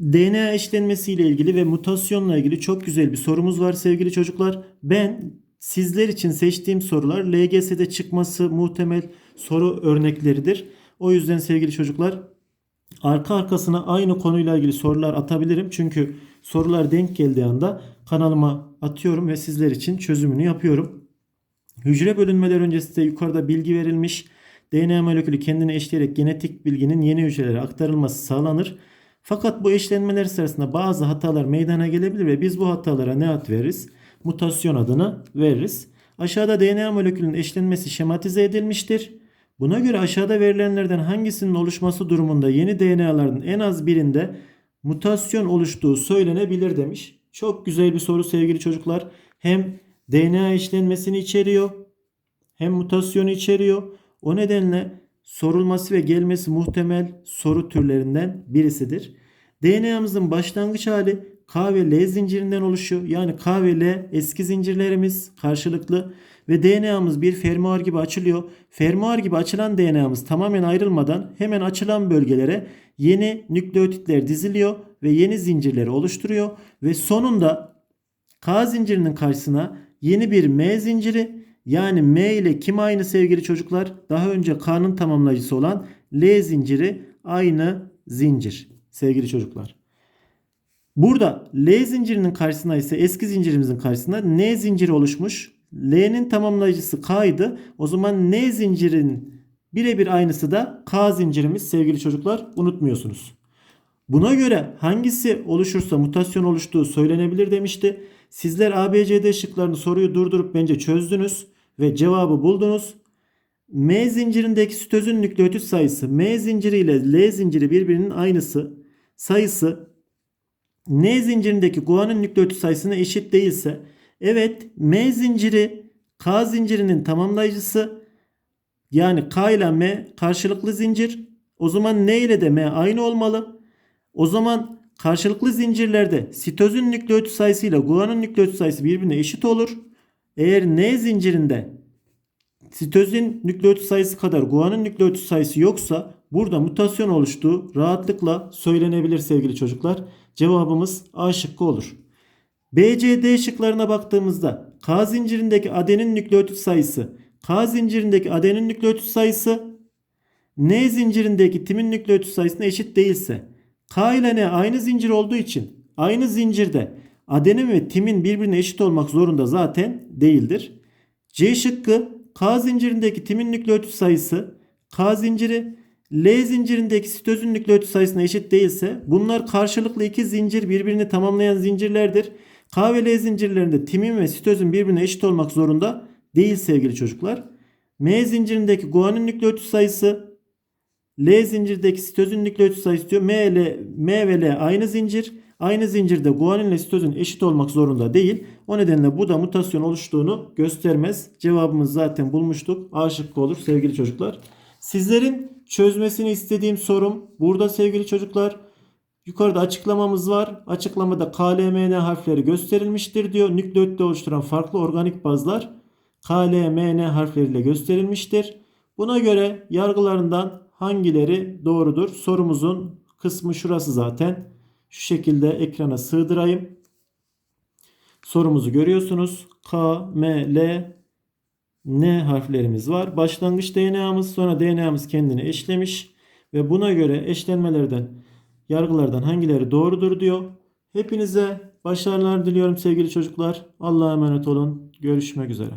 DNA eşlenmesi ile ilgili ve mutasyonla ilgili çok güzel bir sorumuz var sevgili çocuklar. Ben sizler için seçtiğim sorular LGS'de çıkması muhtemel soru örnekleridir. O yüzden sevgili çocuklar arka arkasına aynı konuyla ilgili sorular atabilirim. Çünkü sorular denk geldiği anda kanalıma atıyorum ve sizler için çözümünü yapıyorum. Hücre bölünmeler öncesinde yukarıda bilgi verilmiş. DNA molekülü kendini eşleyerek genetik bilginin yeni hücrelere aktarılması sağlanır. Fakat bu eşlenmeler sırasında bazı hatalar meydana gelebilir ve biz bu hatalara ne ad veririz? Mutasyon adını veririz. Aşağıda DNA molekülünün eşlenmesi şematize edilmiştir. Buna göre aşağıda verilenlerden hangisinin oluşması durumunda yeni DNA'ların en az birinde mutasyon oluştuğu söylenebilir demiş. Çok güzel bir soru sevgili çocuklar. Hem DNA eşlenmesini içeriyor hem mutasyonu içeriyor. O nedenle sorulması ve gelmesi muhtemel soru türlerinden birisidir. DNA'mızın başlangıç hali K ve L zincirinden oluşuyor. Yani K ve L eski zincirlerimiz karşılıklı ve DNA'mız bir fermuar gibi açılıyor. Fermuar gibi açılan DNA'mız tamamen ayrılmadan hemen açılan bölgelere yeni nükleotitler diziliyor ve yeni zincirleri oluşturuyor ve sonunda K zincirinin karşısına yeni bir M zinciri yani M ile kim aynı sevgili çocuklar? Daha önce K'nın tamamlayıcısı olan L zinciri aynı zincir sevgili çocuklar. Burada L zincirinin karşısına ise eski zincirimizin karşısında N zinciri oluşmuş. L'nin tamamlayıcısı K'ydı. O zaman N zincirin birebir aynısı da K zincirimiz sevgili çocuklar unutmuyorsunuz. Buna göre hangisi oluşursa mutasyon oluştuğu söylenebilir demişti. Sizler ABCD şıklarını soruyu durdurup bence çözdünüz ve cevabı buldunuz. M zincirindeki sitozin nükleotit sayısı M zinciri ile L zinciri birbirinin aynısı sayısı N zincirindeki guanin nükleotit sayısına eşit değilse evet M zinciri K zincirinin tamamlayıcısı yani K ile M karşılıklı zincir o zaman N ile de M aynı olmalı. O zaman karşılıklı zincirlerde sitozin nükleotit sayısı ile guanin nükleotit sayısı birbirine eşit olur. Eğer N zincirinde sitozin nükleotit sayısı kadar guanin nükleotit sayısı yoksa burada mutasyon oluştuğu rahatlıkla söylenebilir sevgili çocuklar. Cevabımız A şıkkı olur. B, C, D şıklarına baktığımızda K zincirindeki adenin nükleotit sayısı, K zincirindeki adenin nükleotit sayısı N zincirindeki timin nükleotit sayısına eşit değilse K ile N aynı zincir olduğu için aynı zincirde adenin ve timin birbirine eşit olmak zorunda zaten değildir. C şıkkı K zincirindeki timin nükleotit sayısı K zinciri L zincirindeki sitozin nükleotit sayısına eşit değilse bunlar karşılıklı iki zincir birbirini tamamlayan zincirlerdir. K ve L zincirlerinde timin ve sitozin birbirine eşit olmak zorunda değil sevgili çocuklar. M zincirindeki guanin nükleotit sayısı L zincirdeki sitozin nükleotit sayısı diyor. M, L, M ve L aynı zincir. Aynı zincirde guanin ile sitozin eşit olmak zorunda değil. O nedenle bu da mutasyon oluştuğunu göstermez. Cevabımız zaten bulmuştuk. A şıkkı olur sevgili çocuklar. Sizlerin çözmesini istediğim sorum burada sevgili çocuklar. Yukarıda açıklamamız var. Açıklamada KLMN harfleri gösterilmiştir diyor. Nükleotitte oluşturan farklı organik bazlar KLMN harfleriyle gösterilmiştir. Buna göre yargılarından hangileri doğrudur? Sorumuzun kısmı şurası zaten. Şu şekilde ekrana sığdırayım. Sorumuzu görüyorsunuz. K, M, L, N harflerimiz var. Başlangıç DNA'mız sonra DNA'mız kendini eşlemiş ve buna göre eşlenmelerden yargılardan hangileri doğrudur diyor. Hepinize başarılar diliyorum sevgili çocuklar. Allah'a emanet olun. Görüşmek üzere.